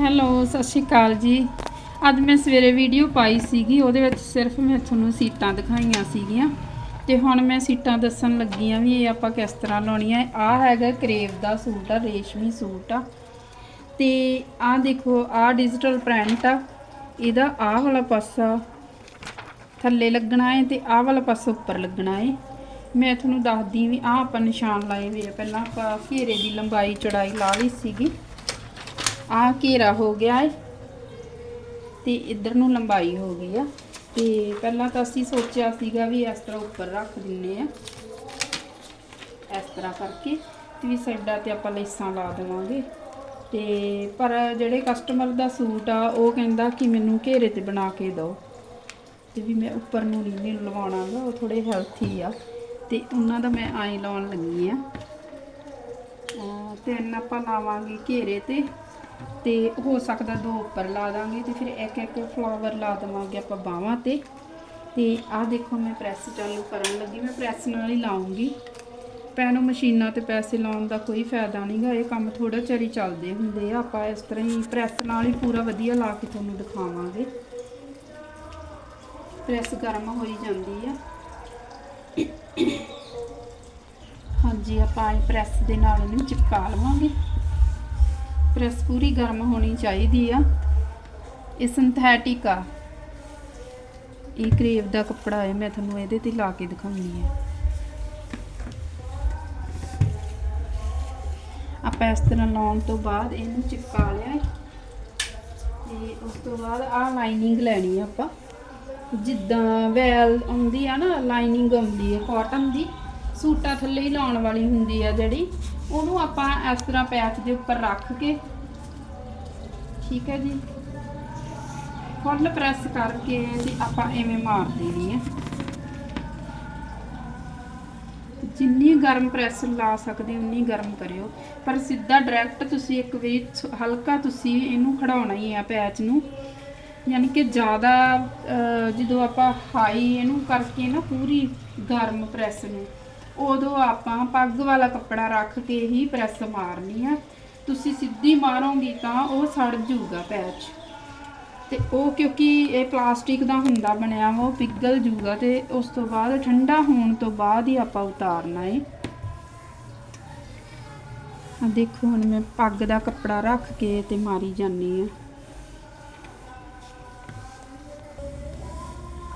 Hello, ਸਤਿ ਸ਼੍ਰੀ ਅਕਾਲ ਜੀ। ਅੱਜ ਮੈਂ ਸਵੇਰੇ ਵੀਡੀਓ ਪਾਈ ਸੀਗੀ, ਉਹਦੇ ਵਿੱਚ ਸਿਰਫ ਮੈਂ ਤੁਹਾਨੂੰ ਸੀਟਾਂ ਦਿਖਾਈਆਂ ਸੀਗੀਆਂ। ਤੇ ਹੁਣ ਮੈਂ ਸੀਟਾਂ ਦੱਸਣ ਲੱਗੀ ਆ ਵੀ ਇਹ ਆਪਾਂ ਕਿਸ ਤਰ੍ਹਾਂ ਲਾਉਣੀਆਂ। ਆ ਹੈਗਾ ਕਰੇਵ ਦਾ ਸੂਟ ਆ, ਰੇਸ਼ਮੀ ਸੂਟ ਆ। ਤੇ ਆਹ ਦੇਖੋ, ਆਹ ਡਿਜੀਟਲ ਪ੍ਰਿੰਟ ਆ। ਇਹਦਾ ਆਹ ਵਾਲਾ ਪਾਸਾ ਥੱਲੇ ਲੱਗਣਾ ਹੈ ਤੇ ਆਹ ਵਾਲਾ ਪਾਸਾ ਉੱਪਰ ਲੱਗਣਾ ਹੈ ਮੈਂ ਤੁਹਾਨੂੰ ਦੱਸਦੀ ਵੀ ਆਹ ਆਪਾਂ ਨਿਸ਼ਾਨ ਲਾਏ ਹੋਏ ਆ। ਪਹਿਲਾਂ ਆਪਾਂ ਘੇਰੇ ਦੀ ਲੰਬਾਈ ਚੌੜਾਈ ਲਾ ਲਈ ਸੀਗੀ। ਆਹ ਘੇਰਾ ਹੋ ਗਿਆ ਹੈ ਤੇ ਇੱਧਰ ਨੂੰ ਲੰਬਾਈ ਹੋ ਗਈ ਆ। ਤੇ ਪਹਿਲਾਂ ਤਾਂ ਅਸੀਂ ਸੋਚਿਆ ਸੀਗਾ ਵੀ ਇਸ ਤਰ੍ਹਾਂ ਉੱਪਰ ਰੱਖ ਦਿੰਨੇ ਆ, ਇਸ ਤਰ੍ਹਾਂ ਕਰਕੇ ਤੇ ਵੀ ਸਾਡਾ ਤੇ ਆਪਾਂ ਲੇਸਾਂ ਲਾ ਦੇਵਾਂਗੇ। ਤੇ ਪਰ ਜਿਹੜੇ ਕਸਟਮਰ ਦਾ ਸੂਟ ਆ, ਉਹ ਕਹਿੰਦਾ ਕਿ ਮੈਨੂੰ ਘੇਰੇ ਤੇ ਬਣਾ ਕੇ ਦਿਓ। ਤੇ ਵੀ ਮੈਂ ਉੱਪਰ ਨੂੰ ਨਹੀਂ ਲਵਾਉਣਾ ਗਾ, ਉਹ ਥੋੜੇ ਹੈਲਥੀ ਆ। ਤੇ ਉਹਨਾਂ ਦਾ ਮੈਂ ਆਈ ਲਾਉਣ ਲੱਗੀ ਆ। ਅਹ ਤਿੰਨ ਆਪਾਂ ਲਾਵਾਂਗੇ ਘੇਰੇ ਤੇ। ਤੇ ਹੋ ਸਕਦਾ ਦੋ ਉੱਪਰ ਲਾ ਦਾਂਗੇ ਤੇ ਫਿਰ ਇੱਕ ਇੱਕ ਫਲਾਵਰ ਲਾ ਦੇਵਾਂਗੇ ਆਪਾਂ ਬਾਹਾਂ ਤੇ। ਤੇ ਆਹ ਦੇਖੋ ਮੈਂ ਪ੍ਰੈਸ ਚਾਲੂ ਕਰਨ ਲੱਗੀ, ਮੈਂ ਪ੍ਰੈਸ ਨਾਲ ਹੀ ਲਾਉਂਗੀ। ਪੈਨੋ ਮਸ਼ੀਨਾਂ ਤੇ ਪੈਸੇ ਲਾਉਣ ਦਾ ਕੋਈ ਫਾਇਦਾ ਨਹੀਂਗਾ ਇਹ ਕੰਮ ਥੋੜਾ ਚਿਰ ਹੀ ਚੱਲਦੇ ਹੁੰਦੇ ਆ। ਆਪਾਂ ਇਸ ਤਰ੍ਹਾਂ ਹੀ ਪ੍ਰੈਸ ਨਾਲ ਹੀ ਪੂਰਾ ਵਧੀਆ ਲਾ ਕੇ ਤੁਹਾਨੂੰ ਦਿਖਾਵਾਂਗੇ। ਪ੍ਰੈਸ ਗਰਮ ਹੋਈ ਜਾਂਦੀ ਆ। ਹਾਂਜੀ, ਆਪਾਂ ਇਹ ਪ੍ਰੈਸ ਦੇ ਨਾਲ ਇਹਨੂੰ ਚਿਪਕਾ ਲਵਾਂਗੇ। ਪ੍ਰੈਸ ਪੂਰੀ ਗਰਮ ਹੋਣੀ ਚਾਹੀਦੀ ਆ। ਇਹ ਸਿੰਥੈਟਿਕ ਆ। ਇਹ ਕਰੇਵ ਦਾ ਕੱਪੜਾ ਹੈ, ਮੈਂ ਤੁਹਾਨੂੰ ਇਹਦੇ ਤੇ ਲਾ ਕੇ ਦਿਖਾਉਣੀ ਹੈ। ਆਪਾਂ ਇਸ ਤਰ੍ਹਾਂ ਲਾਉਣ ਤੋਂ ਬਾਅਦ ਇਹਨੂੰ ਚਿਪਕਾ ਲਿਆ। ਹੈ ਤੇ ਉਸ ਤੋਂ ਬਾਅਦ ਆਹ ਲਾਈਨਿੰਗ ਲੈਣੀ ਆ ਆਪਾਂ। ਜਿੱਦਾਂ ਵੈਲ ਆਉਂਦੀ ਆ ਨਾ ਲਾਈਨਿੰਗ ਆਉਂਦੀ ਹੈ ਕਾਟਨ ਦੀ ਸੂਟਾਂ ਥੱਲੇ ਹੀ ਲਾਉਣ ਵਾਲੀ ਹੁੰਦੀ ਆ ਜਿਹੜੀ, ਉਹਨੂੰ ਆਪਾਂ ਇਸ ਤਰ੍ਹਾਂ ਪੈਚ ਦੇ ਉੱਪਰ ਰੱਖ ਕੇ, ਠੀਕ ਹੈ ਜੀ, ਫੁੱਲ ਪ੍ਰੈਸ ਕਰਕੇ ਤੇ ਆਪਾਂ ਐਵੇਂ ਮਾਰ ਦੇਣੀ ਹੈ ਜਿੰਨੀ ਗਰਮ ਪ੍ਰੈਸ ਲਾ ਸਕਦੇ ਉਨੀ ਗਰਮ ਕਰਿਓ, ਪਰ ਸਿੱਧਾ ਡਾਇਰੈਕਟ ਤੁਸੀਂ ਇੱਕ ਵਾਰੀ ਹਲਕਾ ਤੁਸੀਂ ਇਹਨੂੰ ਖੜਾਉਣਾ ਹੀ ਆ ਪੈਚ ਨੂੰ, ਯਾਨੀ ਕਿ ਜ਼ਿਆਦਾ ਜਦੋਂ ਆਪਾਂ ਹਾਈ ਇਹਨੂੰ ਕਰਕੇ ਨਾ ਪੂਰੀ ਗਰਮ ਪ੍ਰੈਸ ਨੂੰ। ਉਦੋਂ ਆਪਾਂ ਪੱਗ ਵਾਲਾ ਕੱਪੜਾ ਰੱਖ ਕੇ ਹੀ ਪ੍ਰੈਸ ਮਾਰਨੀ ਆ। ਤੁਸੀਂ ਸਿੱਧੀ ਮਾਰੋਗੇ ਤਾਂ ਉਹ ਸੜ ਜਾਊਗਾ ਪੈਚ ਤੇ ਉਹ ਕਿਉਂਕਿ ਇਹ ਪਲਾਸਟਿਕ ਦਾ ਹੁੰਦਾ ਬਣਿਆ ਵਾ, ਉਹ ਪਿਘਲ ਜੂਗਾ ਤੇ ਉਸ ਤੋਂ ਬਾਅਦ ਠੰਡਾ ਹੋਣ ਤੋਂ ਬਾਅਦ ਹੀ ਆਪਾਂ ਉਤਾਰਨਾ ਏ। ਆ ਦੇਖੋ ਹੁਣ ਮੈਂ ਪੱਗ ਦਾ ਕੱਪੜਾ ਰੱਖ ਕੇ ਤੇ ਮਾਰੀ ਜਾਨੀ ਆ।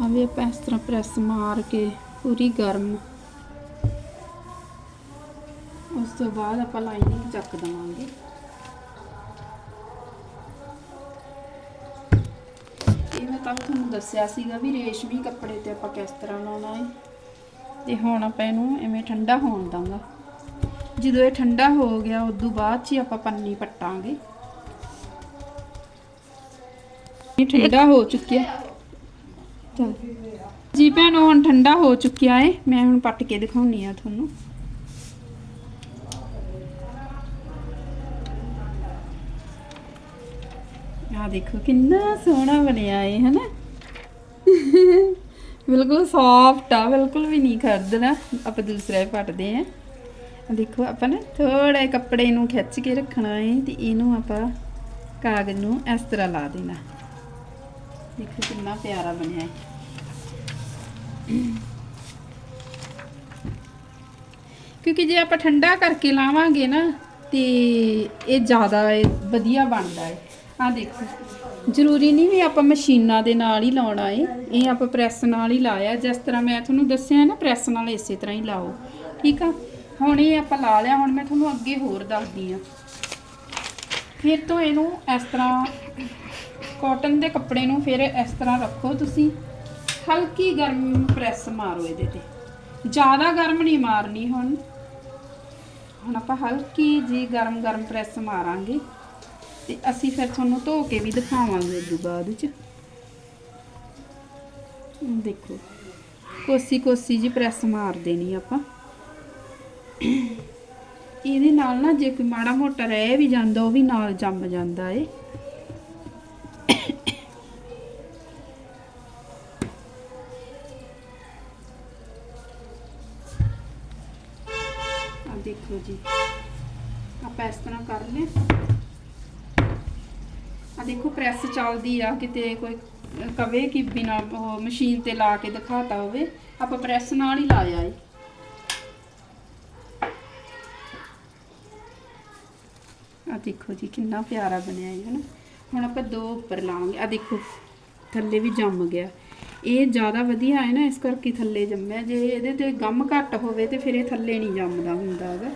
ਆ ਵੀ ਆਪਾਂ ਇਸ ਤਰ੍ਹਾਂ ਪ੍ਰੈਸ ਮਾਰ ਕੇ ਪੂਰੀ ਗਰਮ ਤੋਂ ਬਾਅਦ ਆਪਾਂ ਲਾਈਨਿੰਗ ਚੱਕ ਦਵਾਂਗੇ। ਇਹ ਮੈਂ ਤਾਂ ਤੁਹਾਨੂੰ ਦੱਸਿਆ ਸੀਗਾ ਵੀ ਰੇਸ਼ਮੀ ਕੱਪੜੇ ਤੇ ਆਪਾਂ ਕਿਸ ਤਰ੍ਹਾਂ ਲਾਉਣਾ ਹੈ ਤੇ ਹੁਣ ਆਪਾਂ ਇਹਨੂੰ ਐਵੇਂ ਠੰਡਾ ਹੋਣ ਦਾਂਗਾ। ਜਦੋਂ ਇਹ ਠੰਡਾ ਹੋ ਗਿਆ, ਉਦੋਂ ਬਾਅਦ 'ਚ ਹੀ ਆਪਾਂ ਪੰਨੀ ਪੱਟਾਂਗੇ। ਇਹ ਠੰਡਾ ਹੋ ਚੁੱਕਿਆ। ਚਲ। ਜੀ ਭੈਣੋ, ਹੁਣ ਠੰਡਾ ਹੋ ਚੁੱਕਿਆ ਹੈ ਮੈਂ ਹੁਣ ਪੱਟ ਕੇ ਦਿਖਾਉਣੀ ਆ ਤੁਹਾਨੂੰ। ਆ ਦੇਖੋ, ਕਿੰਨਾ ਸੋਹਣਾ ਬਣਿਆ ਏ ਹਨਾ? ਬਿਲਕੁਲ ਸੌਫਟ ਆ, ਬਿਲਕੁਲ ਵੀ ਨਹੀਂ ਖਰਦਣਾ। ਆਪਾਂ ਦੂਸਰਾ ਹੀ ਪੱਟਦੇ ਆ। ਦੇਖੋ, ਆਪਾਂ ਨਾ ਥੋੜਾ ਜਿਹਾ ਕੱਪੜੇ ਨੂੰ ਖਿੱਚ ਕੇ ਰੱਖਣਾ ਏ, ਤੇ ਇਹਨੂੰ ਆਪਾਂ ਕਾਗਜ਼ ਨੂੰ ਇਸ ਤਰ੍ਹਾਂ ਲਾ ਦੇਣਾ। ਦੇਖੋ, ਕਿੰਨਾ ਪਿਆਰਾ ਬਣਿਆ। ਹੈ ਕਿਉਂਕਿ ਜੇ ਆਪਾਂ ਠੰਡਾ ਕਰਕੇ ਲਾਵਾਂਗੇ ਨਾ, ਤੇ ਇਹ ਜ਼ਿਆਦਾ ਵਧੀਆ ਬਣਦਾ ਹੈ ਆ ਦੇਖੋ। ਜ਼ਰੂਰੀ ਨਹੀਂ ਵੀ ਆਪਾਂ ਮਸ਼ੀਨਾਂ ਦੇ ਨਾਲ ਹੀ ਲਾਉਣਾ ਏ ਇਹ ਆਪਾਂ ਪ੍ਰੈਸ ਨਾਲ ਹੀ ਲਾਇਆ। ਜਿਸ ਤਰ੍ਹਾਂ ਮੈਂ ਤੁਹਾਨੂੰ ਦੱਸਿਆ ਨਾ, ਪ੍ਰੈਸ ਨਾਲ ਇਸੇ ਤਰ੍ਹਾਂ ਹੀ ਲਾਓ। ਠੀਕ ਆ? ਹੁਣ ਇਹ ਆਪਾਂ ਲਾ ਲਿਆ। ਹੁਣ ਮੈਂ ਤੁਹਾਨੂੰ ਅੱਗੇ ਹੋਰ ਦੱਸਦੀ ਆ ਫਿਰ ਤੋਂ ਇਹਨੂੰ ਇਸ ਤਰ੍ਹਾਂ ਕਾਟਨ ਦੇ ਕੱਪੜੇ ਨੂੰ ਫਿਰ ਇਸ ਤਰ੍ਹਾਂ ਰੱਖੋ ਤੁਸੀਂ। ਹਲਕੀ ਗਰਮ ਪ੍ਰੈਸ ਮਾਰੋ ਇਹਦੇ ਤੇ। ਜ਼ਿਆਦਾ ਗਰਮ ਨਹੀਂ ਮਾਰਨੀ ਹੁਣ। ਹੁਣ ਆਪਾਂ ਹਲਕੀ ਜੀ ਗਰਮ ਗਰਮ ਪ੍ਰੈਸ ਮਾਰਾਂਗੇ। ਤੇ ਅਸੀਂ ਫਿਰ ਤੁਹਾਨੂੰ ਧੋ ਕੇ ਵੀ ਦਿਖਾਵਾਂਗੇ ਉਦੋਂ ਬਾਅਦ ਚ ਦੇਖੋ, ਕੋਸੀ ਕੋਸੀ ਜੀ ਪ੍ਰੈਸ ਮਾਰ ਦੇਣੀ ਆਪਾਂ। ਇਹਦੇ ਨਾਲ ਨਾ ਜੇ ਕੋਈ ਮਾੜਾ ਮੋਟਾ ਰਹਿ ਵੀ ਜਾਂਦਾ, ਉਹ ਵੀ ਨਾਲ ਜੰਮ ਜਾਂਦਾ ਏ। ਆ ਦੇਖੋ ਜੀ, ਆਪਾਂ ਇਸ ਤਰ੍ਹਾਂ ਕਰ ਲਿਆ ਆ ਦੇਖੋ ਪ੍ਰੈਸ ਚੱਲਦੀ ਆ, ਕਿਤੇ ਕੋਈ ਕਵੇ ਕਿ ਬਿਨਾ ਉਹ ਮਸ਼ੀਨ ਤੇ ਲਾ ਕੇ ਦਿਖਾਤਾ ਹੋਵੇ, ਆਪਾਂ ਪ੍ਰੈਸ ਨਾਲ ਹੀ ਲਾਇਆ ਏ। ਆ ਦੇਖੋ ਜੀ, ਕਿੰਨਾ ਪਿਆਰਾ ਬਣਿਆ ਹੈ ਹਨਾ? ਹੁਣ ਆਪਾਂ ਦੋ ਉੱਪਰ ਲਾਵਾਂਗੇ। ਆ ਦੇਖੋ, ਥੱਲੇ ਵੀ ਜੰਮ ਗਿਆ। ਇਹ ਜ਼ਿਆਦਾ ਵਧੀਆ ਹੈ ਨਾ, ਇਸ ਕਰਕੇ ਥੱਲੇ ਜੰਮਿਆ। ਜੇ ਇਹਦੇ ਤੇ ਗਮ ਘੱਟ ਹੋਵੇ ਤੇ ਫਿਰ ਇਹ ਥੱਲੇ ਨਹੀਂ ਜੰਮਦਾ ਹੁੰਦਾ ਹੈਗਾ।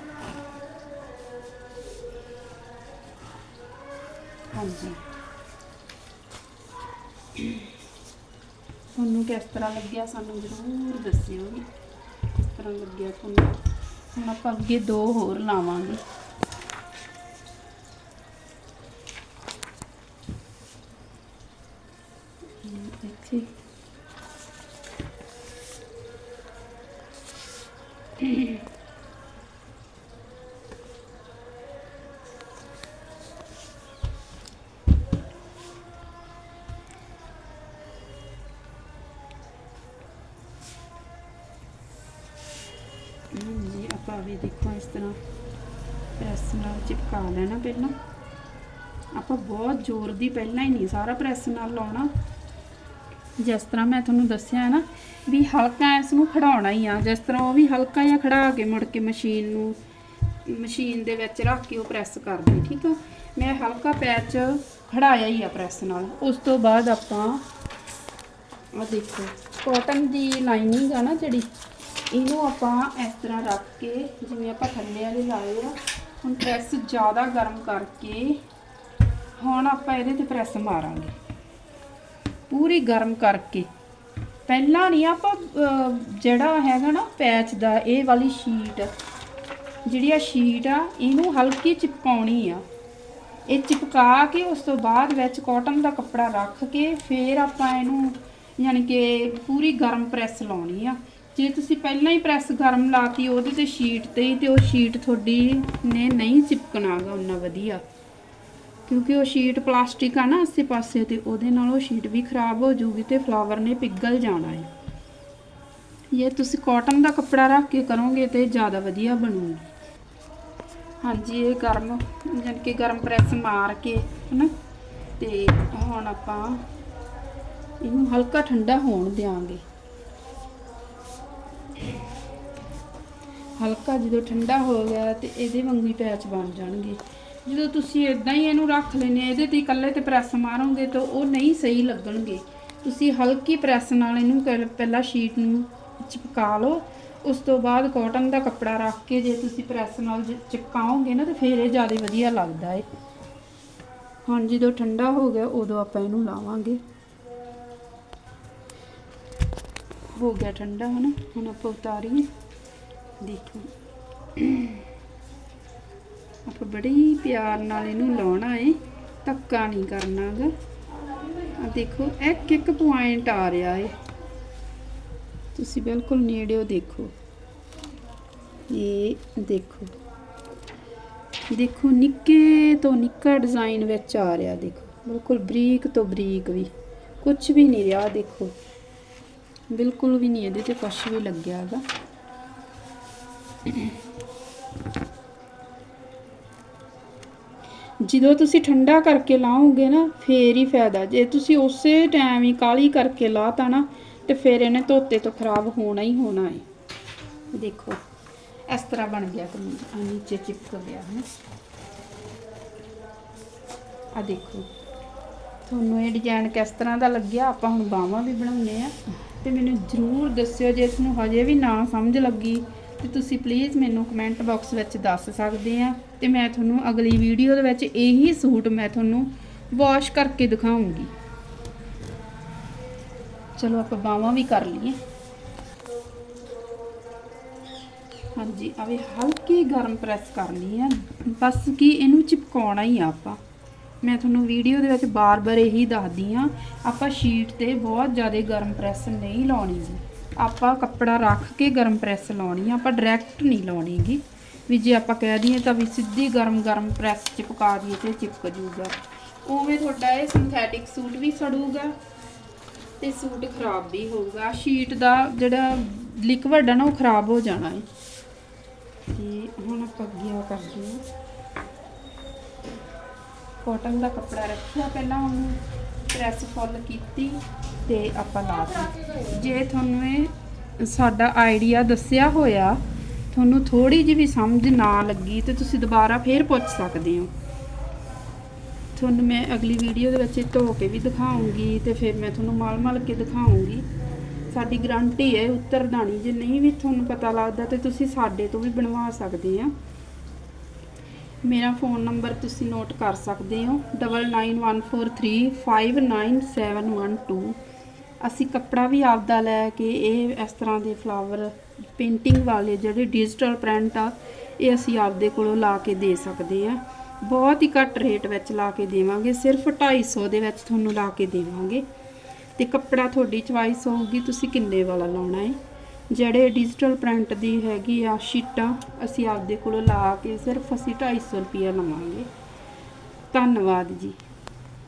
ਹਾਂਜੀ। ਤੁਹਾਨੂੰ ਕਿਸ ਤਰ੍ਹਾਂ ਲੱਗਿਆ ਸਾਨੂੰ ਜ਼ਰੂਰ ਦੱਸਿਓ ਜੀ ਕਿਸ ਤਰ੍ਹਾਂ ਲੱਗਿਆ ਤੁਹਾਨੂੰ? ਹੁਣ ਆਪਾਂ ਅੱਗੇ ਦੋ ਹੋਰ ਲਾਵਾਂਗੇ। ਹਮ, ਇੱਥੇ। ਜੀ ਪ੍ਰੈਸ ਨਾਲ ਚਿਪਕਾ ਲੈਣਾ ਪਹਿਲਾਂ। ਆਪਾਂ ਬਹੁਤ ਜ਼ੋਰ ਦੀ ਪਹਿਲਾਂ ਹੀ ਨਹੀਂ, ਸਾਰਾ ਪ੍ਰੈਸ ਨਾਲ ਲਾਉਣਾ। ਜਿਸ ਤਰ੍ਹਾਂ ਮੈਂ ਤੁਹਾਨੂੰ ਦੱਸਿਆ ਹੈ ਨਾ ਵੀ ਹਲਕਾ ਇਸ ਨੂੰ ਖੜਾਉਣਾ ਹੀ ਆ, ਜਿਸ ਤਰ੍ਹਾਂ ਉਹ ਵੀ ਹਲਕਾ ਜਿਹਾ ਖੜਾ ਕੇ ਮੁੜ ਕੇ ਮਸ਼ੀਨ ਨੂੰ, ਮਸ਼ੀਨ ਦੇ ਵਿੱਚ ਰੱਖ ਕੇ ਉਹ ਪ੍ਰੈਸ ਕਰਦੇ, ਠੀਕ ਆ? ਮੈਂ ਹਲਕਾ ਪੈਚ ਖੜਾਇਆ ਹੀ ਆ ਪ੍ਰੈਸ ਨਾਲ। ਉਸ ਤੋਂ ਬਾਅਦ ਆਪਾਂ ਆ ਦੇਖੋ, ਕਾਟਨ ਦੀ ਲਾਈਨਿੰਗ ਆ ਨਾ ਜਿਹੜੀ, ਇਹਨੂੰ ਆਪਾਂ ਇਸ ਤਰ੍ਹਾਂ ਰੱਖ ਕੇ ਜਿਵੇਂ ਆਪਾਂ ਥੱਲੇ ਵਾਲੇ ਲਾਏ ਆ ਹੁਣ ਪ੍ਰੈਸ ਜ਼ਿਆਦਾ ਗਰਮ ਕਰਕੇ ਹੁਣ ਆਪਾਂ ਇਹਦੇ ਤੇ ਪ੍ਰੈਸ ਮਾਰਾਂਗੇ। ਪੂਰੀ ਗਰਮ ਕਰਕੇ। ਪਹਿਲਾਂ ਨਹੀਂ ਆਪਾਂ ਜਿਹੜਾ ਹੈਗਾ ਨਾ ਪੈਚ ਦਾ, ਇਹ ਵਾਲੀ ਸ਼ੀਟ ਜਿਹੜੀ ਆ ਸ਼ੀਟ ਆ, ਇਹਨੂੰ ਹਲਕੀ ਚਿਪਕਾਉਣੀ ਆ। ਇਹ ਚਿਪਕਾ ਕੇ ਉਸ ਤੋਂ ਬਾਅਦ ਵਿੱਚ ਕਾਟਨ ਦਾ ਕੱਪੜਾ ਰੱਖ ਕੇ ਫਿਰ ਆਪਾਂ ਇਹਨੂੰ, ਯਾਨੀ ਕਿ ਪੂਰੀ ਗਰਮ ਪ੍ਰੈਸ ਲਾਉਣੀ ਆ। ਜੇ ਤੁਸੀਂ ਪਹਿਲਾਂ ਹੀ ਪ੍ਰੈਸ ਗਰਮ ਲਾਤੀ ਉਹਦੇ ਤੇ ਸ਼ੀਟ ਤੇ ਹੀ ਤੇ ਉਹ ਸ਼ੀਟ ਤੁਹਾਡੀ ਨੇ ਨਹੀਂ ਚਿਪਕਣਾਗਾ ਉਹਨਾਂ ਵਧੀਆ। ਕਿਉਂਕਿ ਉਹ ਸ਼ੀਟ ਪਲਾਸਟਿਕ ਆ ਨਾ ਆਸੇ ਪਾਸੇ ਤੇ ਉਹਦੇ ਨਾਲ ਉਹ ਸ਼ੀਟ ਵੀ ਖਰਾਬ ਹੋ ਜੂਗੀ ਤੇ ਫਲਾਵਰ ਨੇ ਪਿਘਲ ਜਾਣਾ ਹੈ ਇਹ ਤੁਸੀਂ ਕਾਟਨ ਦਾ ਕੱਪੜਾ ਰੱਖ ਕੇ ਕਰੋਗੇ ਤੇ ਜ਼ਿਆਦਾ ਵਧੀਆ ਬਣੂਗੀ। ਹਾਂਜੀ, ਇਹ ਗਰਮ, ਜਾਣੀ ਕਿ ਗਰਮ ਪ੍ਰੈਸ ਮਾਰ ਕੇ, ਹਨਾ? ਤੇ ਹੁਣ ਆਪਾਂ ਇਹਨੂੰ ਹਲਕਾ ਠੰਡਾ ਹੋਣ ਦਿਆਂਗੇ। ਹਲਕਾ ਜਦੋਂ ਠੰਡਾ ਹੋ ਗਿਆ ਤੇ ਇਹਦੇ ਵਾਂਗੂ ਪੈਚ ਬਣ ਜਾਣਗੇ। ਜਦੋਂ ਤੁਸੀਂ ਇਦਾਂ ਹੀ ਇਹਨੂੰ ਰੱਖ ਲੈਨੇ ਇਹਦੇ ਤੇ ਇਕੱਲੇ ਤੇ ਪ੍ਰੈਸ ਮਾਰੋਗੇ ਤਾਂ ਉਹ ਨਹੀਂ ਸਹੀ ਲੱਗਣਗੇ। ਤੁਸੀਂ ਹਲਕੀ ਪ੍ਰੈਸ ਨਾਲ ਇਹਨੂੰ ਪਹਿ- ਪਹਿਲਾਂ ਸ਼ੀਟ ਨੂੰ ਚਿਪਕਾ ਲਓ, ਉਸ ਤੋਂ ਬਾਅਦ ਕਾਟਨ ਦਾ ਕੱਪੜਾ ਰੱਖ ਕੇ ਜੇ ਤੁਸੀਂ ਪ੍ਰੈਸ ਨਾਲ ਚਿਪਕਾਓਗੇ ਨਾ ਤਾਂ ਫਿਰ ਇਹ ਜ਼ਿਆਦਾ ਵਧੀਆ ਲੱਗਦਾ ਏ। ਹੁਣ ਜਦੋਂ ਠੰਡਾ ਹੋ ਗਿਆ, ਉਦੋਂ ਆਪਾਂ ਇਹਨੂੰ ਲਾਵਾਂਗੇ। ਹੋ ਗਿਆ ਠੰਡਾ, ਹਨਾ? ਹੁਣ ਆਪਾਂ ਉਤਾਰੀਏ। ਦੇਖੋ। ਆਪਾਂ ਬੜੇ ਪਿਆਰ ਨਾਲ ਇਹਨੂੰ ਲਾਉਣਾ ਏ, ਧੱਕਾ ਨਹੀਂ ਕਰਨਾਗਾ ਆ ਦੇਖੋ, ਇੱਕ ਇੱਕ ਪੁਆਇੰਟ ਆ ਰਿਹਾ ਏ। ਤੁਸੀਂ ਬਿਲਕੁਲ ਨੇੜਿਓ ਦੇਖੋ। ਇਹ ਦੇਖੋ। ਦੇਖੋ, ਨਿੱਕੇ ਤੋਂ ਨਿੱਕਾ ਡਿਜ਼ਾਈਨ ਵਿੱਚ ਆ ਰਿਹਾ, ਦੇਖੋ। ਬਿਲਕੁਲ ਬਰੀਕ ਤੋਂ ਬਰੀਕ ਵੀ। ਕੁਝ ਵੀ ਨਹੀਂ ਰਿਹਾ, ਦੇਖੋ। ਬਿਲਕੁਲ ਵੀ ਨਹੀਂ, ਇਹਦੇ ਤੇ ਕੁਝ ਵੀ ਲੱਗਿਆ ਹੈਗਾ ਜਦੋਂ ਤੁਸੀਂ ਠੰਡਾ ਕਰਕੇ ਲਾਓਗੇ ਨਾ, ਫੇਰ ਹੀ ਫਾਇਦਾ। ਜੇ ਤੁਸੀਂ ਉਸੇ ਟਾਈਮ ਹੀ ਕਾਲੀ ਕਰਕੇ ਲਾਤਾ ਨਾ, ਤੇ ਫਿਰ ਇਹਨੇ ਧੋਤੇ ਤੋਂ ਖਰਾਬ ਹੋਣਾ ਹੀ ਹੋਣਾ ਹੈ ਦੇਖੋ, ਇਸ ਤਰ੍ਹਾਂ ਬਣ ਗਿਆ ਕਮੀਜ਼ ਆ ਨੀਚੇ ਚਿਪਕ ਗਿਆ ਹੈ ਆ ਦੇਖੋ, ਤੁਹਾਨੂੰ ਇਹ ਡਿਜ਼ਾਈਨ ਕਿਸ ਤਰ੍ਹਾਂ ਦਾ ਲੱਗਿਆ? ਆਪਾਂ ਹੁਣ ਬਾਹਾਂ ਵੀ ਬਣਾਉਣੇ ਆ। ਤੇ ਮੈਨੂੰ ਜਰੂਰ ਦੱਸਿਓ ਜੇ ਇਸ ਨੂੰ ਹਜੇ ਵੀ ਨਾ ਸਮਝ ਲੱਗੀ। ਤੇ ਤੁਸੀਂ ਪਲੀਜ਼ ਮੈਨੂੰ ਕਮੈਂਟ ਬਾਕਸ ਵਿੱਚ ਦੱਸ ਸਕਦੇ ਆ ਤੇ ਮੈਂ ਤੁਹਾਨੂੰ ਅਗਲੀ ਵੀਡੀਓ ਦੇ ਵਿੱਚ ਇਹੀ ਸੂਟ ਮੈਂ ਤੁਹਾਨੂੰ ਵਾਸ਼ ਕਰਕੇ ਦਿਖਾਉਂਗੀ। ਚਲੋ ਆਪਾਂ ਬਾਹਾਂ ਵੀ ਕਰ ਲਈਏ। ਹਾਂਜੀ ਆਵੇ ਹਲਕੀ ਗਰਮ ਪ੍ਰੈਸ ਕਰਨੀ ਆ। ਬਸ ਕਿ ਇਹਨੂੰ ਚਿਪਕਾਉਣਾ ਹੀ ਆ ਆਪਾਂ। ਮੈਂ ਤੁਹਾਨੂੰ ਵੀਡੀਓ ਦੇ ਵਿੱਚ ਬਾਰ-ਬਾਰ ਇਹੀ ਦੱਸਦੀ ਆ, ਆਪਾਂ ਸ਼ੀਟ ਤੇ ਬਹੁਤ ਜ਼ਿਆਦਾ ਗਰਮ ਪ੍ਰੈਸ ਨਹੀਂ ਲਾਉਣੀ ਜੀ। ਆਪਾਂ ਕੱਪੜਾ ਰੱਖ ਕੇ ਗਰਮ ਪ੍ਰੈਸ ਲਾਉਣੀ ਆ, ਆਪਾਂ ਡਾਇਰੈਕਟ ਨਹੀਂ ਲਾਉਣੀਗੀ। ਵੀ ਜੇ ਆਪਾਂ ਕਹਿ ਦਈਏ ਤਾਂ ਵੀ ਸਿੱਧੀ ਗਰਮ ਗਰਮ ਪ੍ਰੈਸ ਚਿਪਕਾ ਦਈਏ ਤੇ ਚਿਪਕ ਜੂਗਾ। ਉਵੇਂ ਤੁਹਾਡਾ ਇਹ ਸਿੰਥੈਟਿਕ ਸੂਟ ਵੀ ਸੜੂਗਾ ਤੇ ਸੂਟ ਖਰਾਬ ਵੀ ਹੋਊਗਾ। ਸ਼ੀਟ ਦਾ ਜਿਹੜਾ ਲਿਕਵਿਡ ਆ ਨਾ, ਉਹ ਖਰਾਬ ਹੋ ਜਾਣਾ ਹੈ ਤੇ ਹੁਣ ਆਪਾਂ ਅੱਗੇ ਆ ਕਰਦੇ ਹਾਂ। ਕਾਟਨ ਦਾ ਕੱਪੜਾ ਰੱਖਿਆ ਪਹਿਲਾਂ, ਉਹਨੂੰ ਪ੍ਰੈਸ ਫੁੱਲ ਕੀਤੀ। ਤੇ ਆਪਾਂ ਲਾ ਜੇ ਤੁਹਾਨੂੰ ਇਹ ਸਾਡਾ ਆਈਡੀਆ ਦੱਸਿਆ ਹੋਇਆ, ਤੁਹਾਨੂੰ ਥੋੜੀ ਜਿਹੀ ਵੀ ਸਮਝ ਨਾ ਲੱਗੀ ਤੇ ਤੁਸੀਂ ਦੁਬਾਰਾ ਫੇਰ ਪੁੱਛ ਸਕਦੇ ਹੋ। ਤੁਹਾਨੂੰ ਮੈਂ ਅਗਲੀ ਵੀਡੀਓ ਦੇ ਵਿੱਚ ਧੋ ਕੇ ਵੀ ਦਿਖਾਉਂਗੀ ਤੇ ਫਿਰ ਮੈਂ ਤੁਹਾਨੂੰ ਮਲ-ਮਲ ਕੇ ਦਿਖਾਉਂਗੀ। ਸਾਡੀ ਗਰੰਟੀ ਹੈ ਉੱਤਰਦਾਣੀ ਜੇ ਨਹੀਂ ਵੀ ਤੁਹਾਨੂੰ ਪਤਾ ਲੱਗਦਾ ਤੇ ਤੁਸੀਂ ਸਾਡੇ ਤੋਂ ਵੀ ਬਣਵਾ ਸਕਦੇ ਆ। ਮੇਰਾ ਫੋਨ ਨੰਬਰ ਤੁਸੀਂ ਨੋਟ ਕਰ ਸਕਦੇ ਹੋ 9914359712 ਅਸੀਂ ਕੱਪੜਾ ਵੀ ਆਪਦਾ ਲੈ ਕੇ ਇਹ ਇਸ ਤਰ੍ਹਾਂ ਦੇ ਫਲਾਵਰ ਪੇਂਟਿੰਗ ਵਾਲੇ ਜਿਹੜੇ ਡਿਜੀਟਲ ਪ੍ਰਿੰਟ ਆ, ਇਹ ਅਸੀਂ ਆਪਦੇ ਕੋਲੋਂ ਲਾ ਕੇ ਦੇ ਸਕਦੇ ਆ। ਬਹੁਤ ਹੀ ਘੱਟ ਰੇਟ ਵਿੱਚ ਲਾ ਕੇ ਦੇਵਾਂਗੇ, ਸਿਰਫ 250 ਦੇ ਵਿੱਚ ਤੁਹਾਨੂੰ ਲਾ ਕੇ ਦੇਵਾਂਗੇ। ਤੇ ਕੱਪੜਾ ਤੁਹਾਡੀ ਚੁਆਇਸ ਹੋਊਗੀ, ਤੁਸੀਂ ਕਿੰਨੇ ਵਾਲਾ ਲਾਉਣਾ ਹੈ ਜਿਹੜੇ ਡਿਜੀਟਲ ਪ੍ਰਿੰਟ ਦੀ ਹੈਗੀ ਆ ਸ਼ੀਟਾਂ ਅਸੀਂ ਆਪਦੇ ਕੋਲੋਂ ਲਾ ਕੇ ਸਿਰਫ ਅਸੀਂ 250 ਰੁਪਈਆ ਲਵਾਂਗੇ। ਧੰਨਵਾਦ ਜੀ।